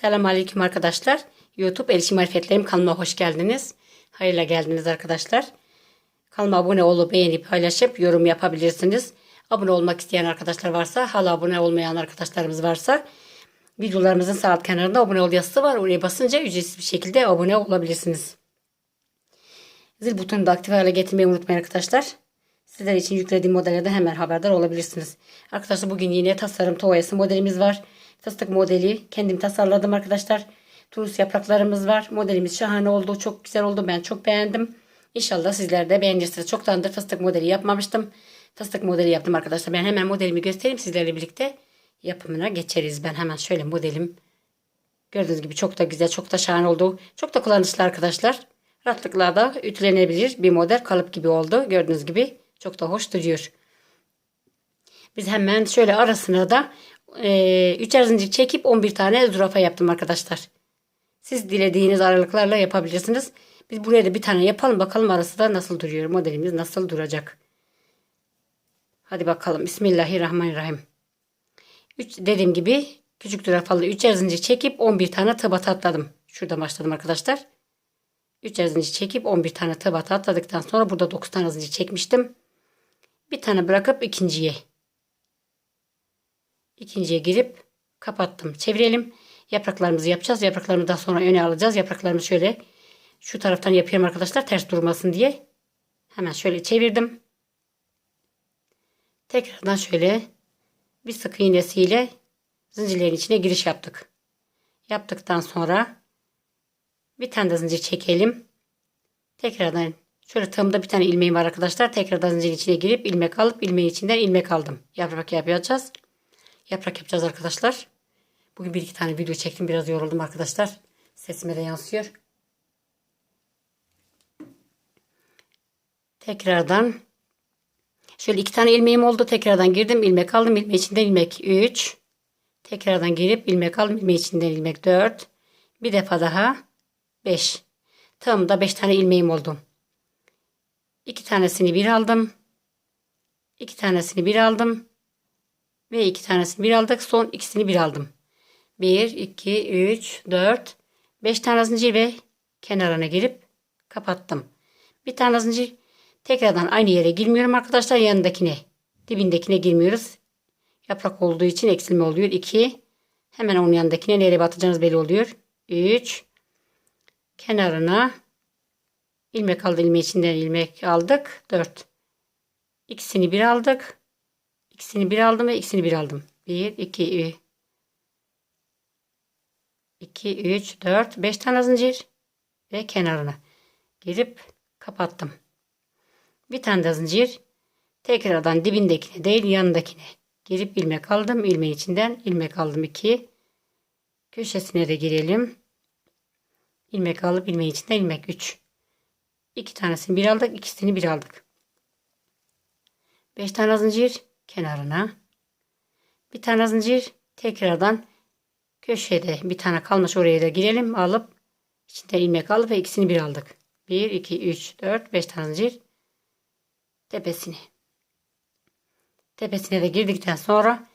Selamun Aleyküm arkadaşlar. YouTube El İşi Marifetlerim kanalıma hoş geldiniz. Hayırla geldiniz arkadaşlar. Kanalıma abone olup beğenip paylaşıp yorum yapabilirsiniz. Abone olmak isteyen arkadaşlar varsa hala abone olmayan arkadaşlarımız varsa videolarımızın sağ alt kenarında abone ol yazısı var. Oraya basınca ücretsiz bir şekilde abone olabilirsiniz. Zil butonunu da aktif hale getirmeyi unutmayın arkadaşlar. Sizler için yüklediğim modellerden hemen haberdar olabilirsiniz. Arkadaşlar bugün yine tasarım tovayası modelimiz var. Fıstık modeli kendim tasarladım arkadaşlar. Turus yapraklarımız var. Modelimiz şahane oldu. Çok güzel oldu. Ben çok beğendim. İnşallah sizler de beğenirsiniz. Çoktandır fıstık modeli yapmamıştım. Fıstık modeli yaptım arkadaşlar. Ben hemen modelimi göstereyim. Sizlerle birlikte yapımına geçeriz. Ben hemen şöyle modelim. Gördüğünüz gibi çok da güzel, çok da şahane oldu. Çok da kullanışlı arkadaşlar. Rahatlıkla da ütülenebilir bir model. Kalıp gibi oldu. Gördüğünüz gibi çok da hoş duruyor. Biz hemen şöyle arasına da e, üçer zincir çekip 11 tane zürafa yaptım arkadaşlar. Siz dilediğiniz aralıklarla yapabilirsiniz. Biz buraya da bir tane yapalım. Bakalım arası da nasıl duruyor. Modelimiz nasıl duracak. Hadi bakalım. Bismillahirrahmanirrahim. Üç, dediğim gibi küçük zürafalı üçer zincir çekip 11 tane tıbata atladım. Şurada başladım arkadaşlar. Üçer zincir çekip 11 tane tıbata atladıktan sonra burada 9 tane zincir çekmiştim. Bir tane bırakıp ikinciye ikinciye girip kapattım. Çevirelim. Yapraklarımızı yapacağız. Yapraklarımızı daha sonra öne alacağız. Yapraklarımı şöyle şu taraftan yapıyorum arkadaşlar. Ters durmasın diye. Hemen şöyle çevirdim. Tekrardan şöyle bir sık iğnesiyle zincirlerin içine giriş yaptık. Yaptıktan sonra bir tane de zincir çekelim. Tekrardan şöyle tığımda bir tane ilmeğim var arkadaşlar. Tekrardan zincirin içine girip ilmek alıp ilmeğin içinden ilmek aldım. Yaprak yapacağız yaprak yapacağız arkadaşlar. Bugün bir iki tane video çektim. Biraz yoruldum arkadaşlar. Sesime de yansıyor. Tekrardan şöyle iki tane ilmeğim oldu. Tekrardan girdim. ilmek aldım. ilmek içinden ilmek 3. Tekrardan girip ilmek aldım. ilmek içinden ilmek 4. Bir defa daha 5. Tam da 5 tane ilmeğim oldu. İki tanesini bir aldım. İki tanesini bir aldım. Ve iki tanesini bir aldık. Son ikisini bir aldım. 1, 2, 3, 4, 5 tane zincir ve kenarına girip kapattım. Bir tane zincir tekrardan aynı yere girmiyorum arkadaşlar. Yanındakine dibindekine girmiyoruz. Yaprak olduğu için eksilme oluyor. 2 hemen onun yanındakine nereye batacağınız belli oluyor. 3 kenarına ilmek aldı ilmeği içinden ilmek aldık. 4 ikisini bir aldık. İkisini bir aldım ve ikisini bir aldım. 1, 2, 2, 3, 4, 5 tane zincir ve kenarına girip kapattım. Bir tane de zincir tekrardan dibindekine değil yanındakine girip ilmek aldım. ilmeğin içinden ilmek aldım 2. Köşesine de girelim. ilmek alıp ilmeğin içinden ilmek 3. 2 tanesini bir aldık, ikisini bir aldık. 5 tane zincir kenarına. Bir tane zincir tekrardan köşede bir tane kalmış oraya da girelim alıp içinde ilmek alıp ve ikisini bir aldık. 1, 2, 3, 4, 5 tane zincir tepesine. Tepesine de girdikten sonra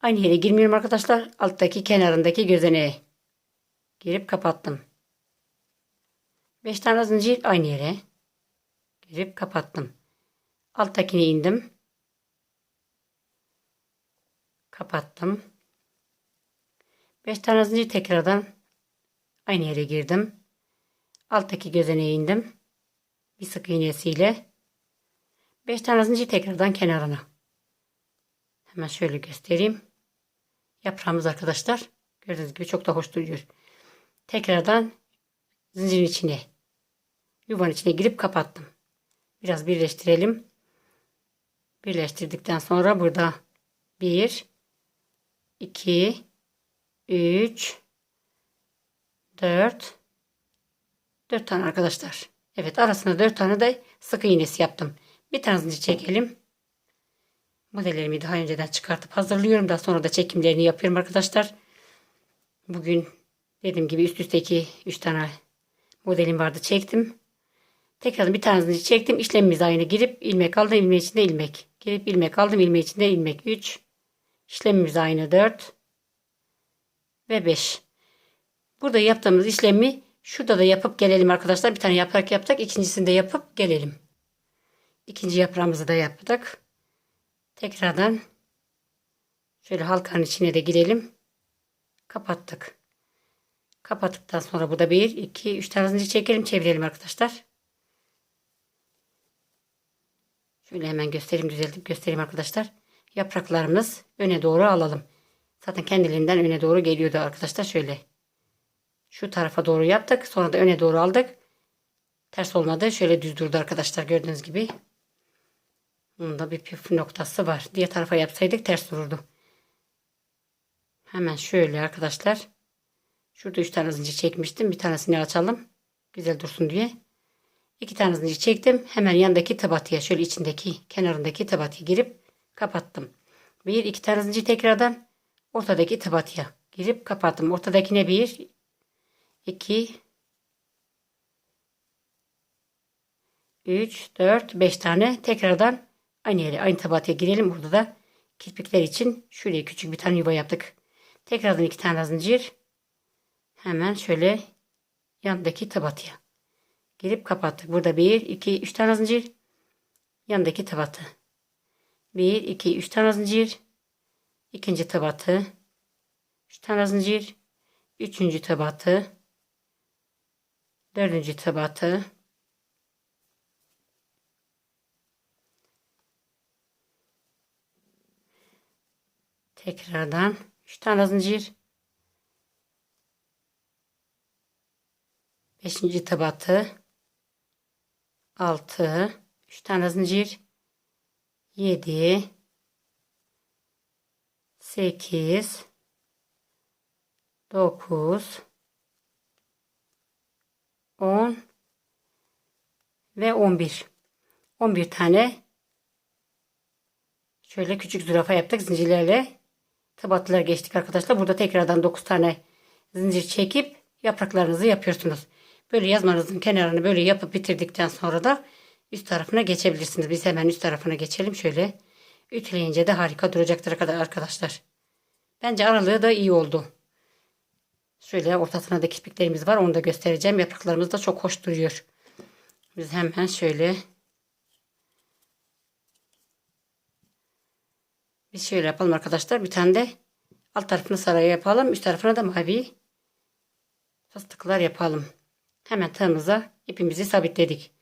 aynı yere girmiyorum arkadaşlar. Alttaki kenarındaki gözeneğe girip kapattım. 5 tane zincir aynı yere girip kapattım. Alttakine indim. Kapattım. 5 tane zincir tekrardan aynı yere girdim. Alttaki gözeneğe indim. Bir sık iğnesiyle 5 tane zincir tekrardan kenarına. Hemen şöyle göstereyim. Yaprağımız arkadaşlar. Gördüğünüz gibi çok da hoş duruyor. Tekrardan zincirin içine yuvanın içine girip kapattım. Biraz birleştirelim. Birleştirdikten sonra burada 1 2 3 4 4 tane arkadaşlar. Evet arasına 4 tane de sık iğnesi yaptım. Bir tane zincir çekelim. Modellerimi daha önceden çıkartıp hazırlıyorum. Daha sonra da çekimlerini yapıyorum arkadaşlar. Bugün dediğim gibi üst üste 2 3 tane modelim vardı çektim. Tekrar bir tane zincir çektim. İşlemimiz aynı girip ilmek aldım. ilmek içinde ilmek. Girip ilmek aldım. ilmek içinde ilmek. 3 İşlemimiz aynı 4 ve 5. Burada yaptığımız işlemi şurada da yapıp gelelim arkadaşlar. Bir tane yaprak yaptık. İkincisini de yapıp gelelim. İkinci yaprağımızı da yaptık. Tekrardan şöyle halkanın içine de girelim. Kapattık. Kapattıktan sonra burada bir, iki, üç tane zincir çekelim. Çevirelim arkadaşlar. Şöyle hemen göstereyim düzeltip göstereyim arkadaşlar. Yapraklarımız öne doğru alalım. Zaten kendiliğinden öne doğru geliyordu arkadaşlar. Şöyle şu tarafa doğru yaptık. Sonra da öne doğru aldık. Ters olmadı. Şöyle düz durdu arkadaşlar gördüğünüz gibi. Bunda bir püf noktası var. Diğer tarafa yapsaydık ters dururdu. Hemen şöyle arkadaşlar. Şurada 3 tane zincir çekmiştim. Bir tanesini açalım. Güzel dursun diye. 2 tane zincir çektim. Hemen yandaki tabatıya şöyle içindeki kenarındaki tabatıya girip kapattım. Bir iki tane zincir tekrardan ortadaki tabatıya girip kapattım. Ortadakine bir 2 3 4 5 tane tekrardan aynı yere aynı tabatıya girelim. Burada da kirpikler için şuraya küçük bir tane yuva yaptık. Tekrardan iki tane zincir hemen şöyle yandaki tabatıya girip kapattık. Burada 1 2 3 tane zincir yandaki tabatı. 1 2 3 tane zincir ikinci tabatı. 3 tane zincir üçüncü tabatı. Dördüncü tabatı. Tekrardan 3 tane zincir beşinci tabatı. 6 3 tane zincir 7 8 9 10 ve 11 11 tane şöyle küçük zürafa yaptık zincirlerle tabatlılar geçtik arkadaşlar. Burada tekrardan 9 tane zincir çekip yapraklarınızı yapıyorsunuz. Böyle yazmanızın kenarını böyle yapıp bitirdikten sonra da üst tarafına geçebilirsiniz biz hemen üst tarafına geçelim şöyle ütüleyince de harika duracaktır arkadaşlar bence aralığı da iyi oldu Şöyle ortasına da kirpiklerimiz var. Onu da göstereceğim. Yapraklarımız da çok hoş duruyor. Biz hemen şöyle biz şöyle yapalım arkadaşlar. Bir tane de alt tarafını saraya yapalım. Üst tarafına da mavi fıstıklar yapalım. Hemen tığımıza ipimizi sabitledik.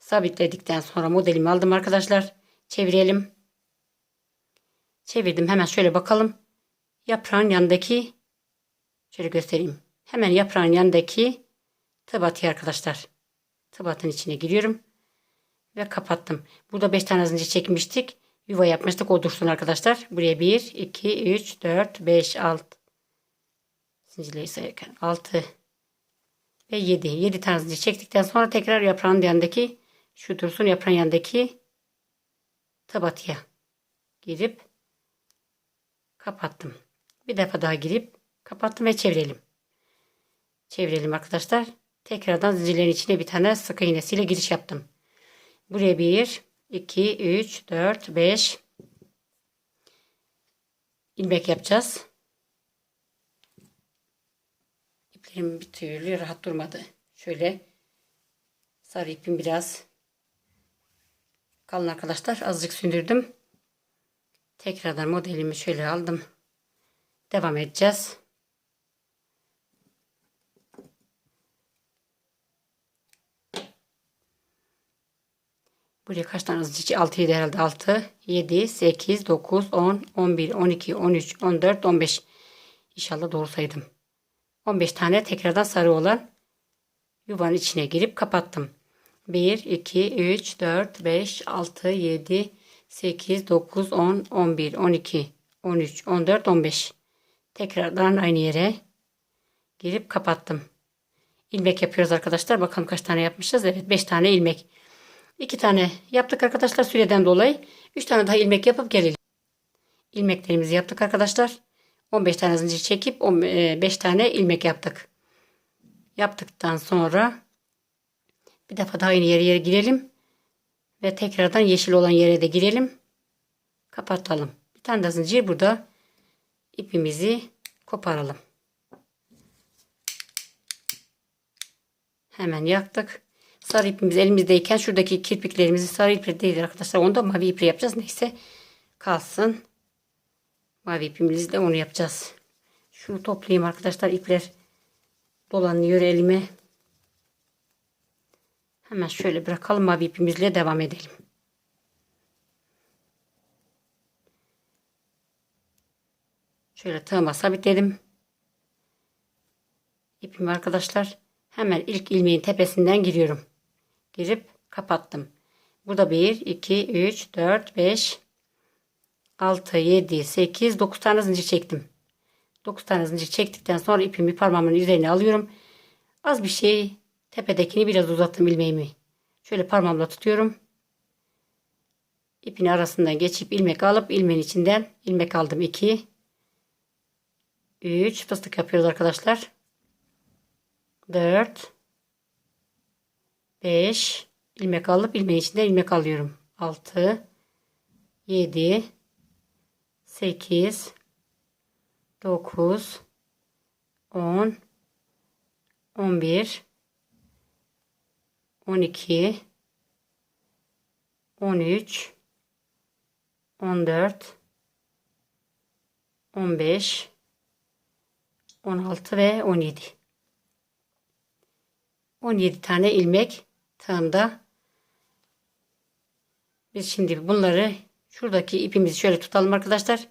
Sabitledikten sonra modelimi aldım arkadaşlar. Çevirelim. Çevirdim. Hemen şöyle bakalım. Yaprağın yanındaki Şöyle göstereyim. Hemen yaprağın yanındaki tıbatı arkadaşlar. Tıbatın içine giriyorum. Ve kapattım. Burada 5 tane zincir çekmiştik. Yuva yapmıştık. O dursun arkadaşlar. Buraya 1, 2, 3, 4, 5, 6. Zincirleri sayarken 6 ve 7. 7 tane zincir çektikten sonra tekrar yaprağın yanındaki şu dursun yaprağın yanındaki tabatıya girip kapattım. Bir defa daha girip Kapattım ve çevirelim. Çevirelim arkadaşlar. Tekrardan zincirlerin içine bir tane sık iğnesiyle giriş yaptım. Buraya 1, 2, 3, 4, 5 ilmek yapacağız. İplerim bir türlü rahat durmadı. Şöyle sarı ipim biraz kalın arkadaşlar. Azıcık sündürdüm. Tekrardan modelimi şöyle aldım. Devam edeceğiz. Buraya kaç tane zincir? 6 7 herhalde 6, 7, 8, 9, 10, 11, 12, 13, 14, 15. İnşallah doğru saydım. 15 tane tekrardan sarı olan yuvanın içine girip kapattım. 1, 2, 3, 4, 5, 6, 7, 8, 9, 10, 11, 12, 13, 14, 15. Tekrardan aynı yere girip kapattım. İlmek yapıyoruz arkadaşlar. Bakalım kaç tane yapmışız. Evet 5 tane ilmek. 2 tane yaptık arkadaşlar süreden dolayı. 3 tane daha ilmek yapıp gelelim. İlmeklerimizi yaptık arkadaşlar. 15 tane zincir çekip 5 e, tane ilmek yaptık. Yaptıktan sonra bir defa daha aynı yere, yere girelim. Ve tekrardan yeşil olan yere de girelim. Kapatalım. Bir tane de zincir burada ipimizi koparalım. Hemen yaktık. Sarı ipimiz elimizdeyken şuradaki kirpiklerimizi sarı iple değil arkadaşlar. Onu da mavi iple yapacağız. Neyse kalsın. Mavi ipimizle onu yapacağız. Şunu toplayayım arkadaşlar. ipler dolanıyor elime. Hemen şöyle bırakalım mavi ipimizle devam edelim. Şöyle tığıma sabitledim. İpimi arkadaşlar hemen ilk ilmeğin tepesinden giriyorum. Girip kapattım. Burada 1, 2, 3, 4, 5, 6, 7, 8, 9 tane zincir çektim. 9 tane zincir çektikten sonra ipimi parmağımın üzerine alıyorum. Az bir şey tepedekini biraz uzattım ilmeğimi. Şöyle parmağımla tutuyorum. İpin arasından geçip ilmek alıp ilmeğin içinden ilmek aldım. 2 3 fıstık yapıyoruz arkadaşlar. 4 5 ilmek alıp ilmeğin içinden ilmek alıyorum. 6 7 8 9 10 11 12 13 14 15 16 ve 17 17 tane ilmek tığımda. Biz şimdi bunları şuradaki ipimizi şöyle tutalım arkadaşlar.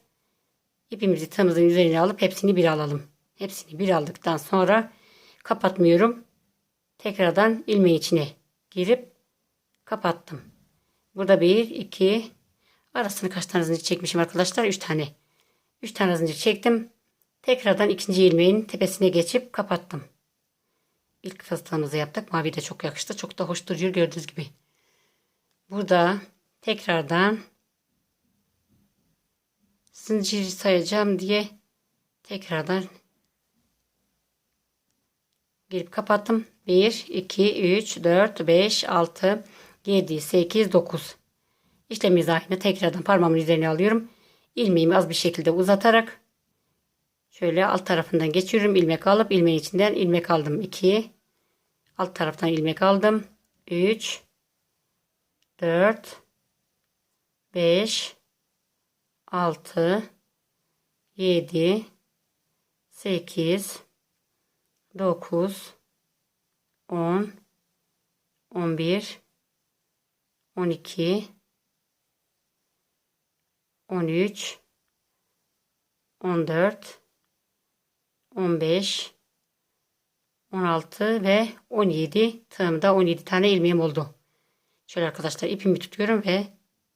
İpimizi tığımızın üzerine alıp hepsini bir alalım. Hepsini bir aldıktan sonra kapatmıyorum. Tekrardan ilmeğin içine girip kapattım burada bir iki arasını kaç tane zincir çekmişim arkadaşlar 3 tane 3 tane zincir çektim Tekrardan ikinci ilmeğin tepesine geçip kapattım. İlk fıstığımızı yaptık. Mavi de çok yakıştı. Çok da hoş duruyor gördüğünüz gibi. Burada tekrardan zincir sayacağım diye tekrardan girip kapattım. 1, 2, 3, 4, 5, 6, 7, 8, 9. İşlemimiz aynı. Tekrardan parmağımın üzerine alıyorum. İlmeğimi az bir şekilde uzatarak Şöyle alt tarafından geçiyorum. ilmek alıp ilmeğin içinden ilmek aldım. 2 alt taraftan ilmek aldım. 3 4 5 6 7 8 9 10 11 12 13 14 15 16 ve 17 tığımda 17 tane ilmeğim oldu. Şöyle arkadaşlar ipimi tutuyorum ve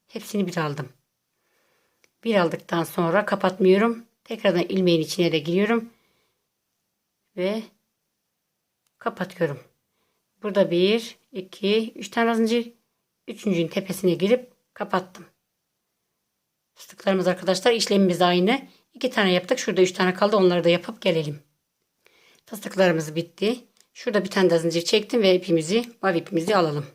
hepsini bir aldım. Bir aldıktan sonra kapatmıyorum. Tekrardan ilmeğin içine de giriyorum. Ve kapatıyorum. Burada 1, 2, 3 tane zincir. Üçüncünün tepesine girip kapattım. Fıstıklarımız arkadaşlar işlemimiz aynı. İki tane yaptık. Şurada üç tane kaldı. Onları da yapıp gelelim. Fıstıklarımız bitti. Şurada bir tane zincir çektim ve ipimizi, mavi ipimizi alalım.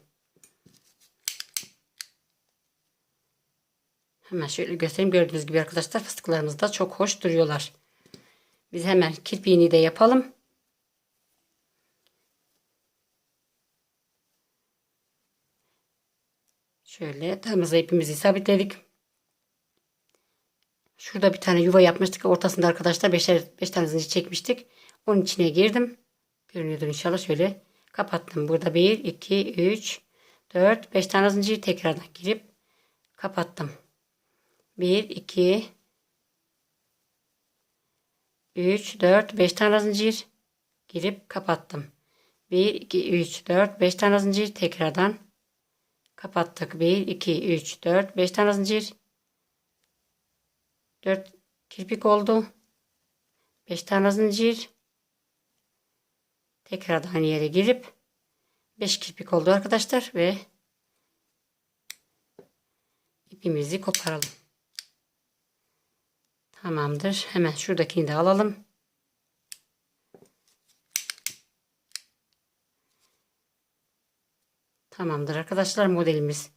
Hemen şöyle göstereyim. Gördüğünüz gibi arkadaşlar fıstıklarımız da çok hoş duruyorlar. Biz hemen kirpiğini de yapalım. Şöyle tığımıza ipimizi sabitledik. Şurada bir tane yuva yapmıştık. Ortasında arkadaşlar 5 beş tane zincir çekmiştik. Onun içine girdim. Görünüyordur inşallah. Şöyle kapattım. Burada 1, 2, 3, 4, 5 tane zincir tekrardan girip kapattım. 1, 2, 3, 4, 5 tane zincir girip kapattım. 1, 2, 3, 4, 5 tane zincir tekrardan kapattık. 1, 2, 3, 4, 5 tane zincir 4 kirpik oldu. 5 tane zincir. Tekrardan aynı yere girip 5 kirpik oldu arkadaşlar ve ipimizi koparalım. Tamamdır. Hemen şuradakini de alalım. Tamamdır arkadaşlar modelimiz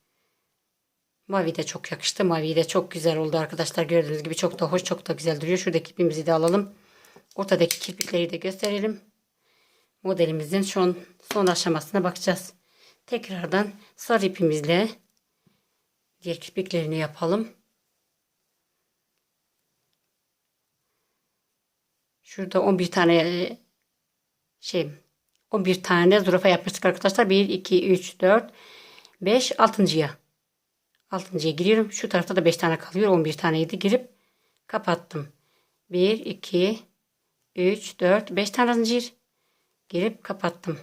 Mavi de çok yakıştı. Mavi de çok güzel oldu arkadaşlar. Gördüğünüz gibi çok da hoş çok da güzel duruyor. Şuradaki ipimizi de alalım. Ortadaki kirpikleri de gösterelim. modelimizin son, son aşamasına bakacağız. Tekrardan sarı ipimizle diğer kirpiklerini yapalım. Şurada 11 tane e, şey 11 tane zürafa yapmıştık arkadaşlar. 1, 2, 3, 4, 5, 6.ya. 6.ya giriyorum. Şu tarafta da 5 tane kalıyor. 11 taneydi. Girip kapattım. 1, 2, 3, 4, 5 tane zincir. Girip kapattım.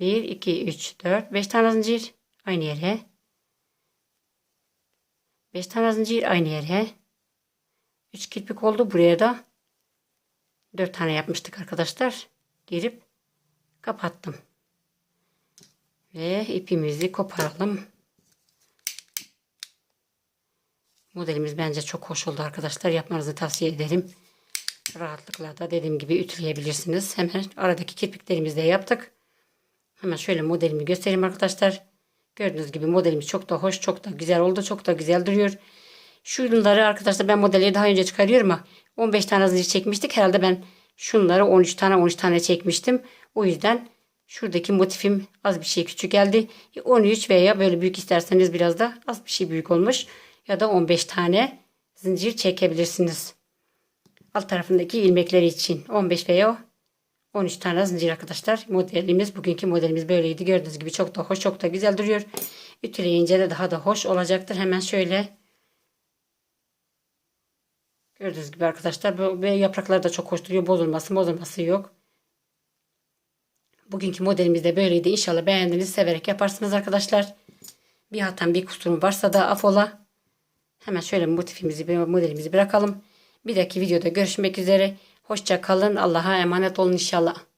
1, 2, 3, 4, 5 tane zincir. Aynı yere. 5 tane zincir aynı yere. 3 kirpik oldu. Buraya da 4 tane yapmıştık arkadaşlar. Girip kapattım. Ve ipimizi koparalım. Modelimiz bence çok hoş oldu arkadaşlar. Yapmanızı tavsiye ederim. Rahatlıkla da dediğim gibi ütüleyebilirsiniz. Hemen aradaki kirpiklerimizi de yaptık. Hemen şöyle modelimi göstereyim arkadaşlar. Gördüğünüz gibi modelimiz çok da hoş, çok da güzel oldu. Çok da güzel duruyor. Şunları arkadaşlar ben modelleri daha önce çıkarıyorum ama 15 tane zincir çekmiştik. Herhalde ben şunları 13 tane 13 tane çekmiştim. O yüzden şuradaki motifim az bir şey küçük geldi. 13 veya böyle büyük isterseniz biraz da az bir şey büyük olmuş. Ya da 15 tane zincir çekebilirsiniz. Alt tarafındaki ilmekleri için 15 veya 13 tane zincir arkadaşlar. Modelimiz bugünkü modelimiz böyleydi. Gördüğünüz gibi çok da hoş çok da güzel duruyor. Ütüleyince de daha da hoş olacaktır. Hemen şöyle Gördüğünüz gibi arkadaşlar ve yaprakları da çok hoş duruyor. Bozulması bozulması yok. Bugünkü modelimiz de böyleydi. İnşallah beğendiniz. Severek yaparsınız arkadaşlar. Bir hatam bir kusurum varsa da afola. Hemen şöyle motifimizi modelimizi bırakalım. Bir dahaki videoda görüşmek üzere. Hoşça kalın. Allah'a emanet olun inşallah.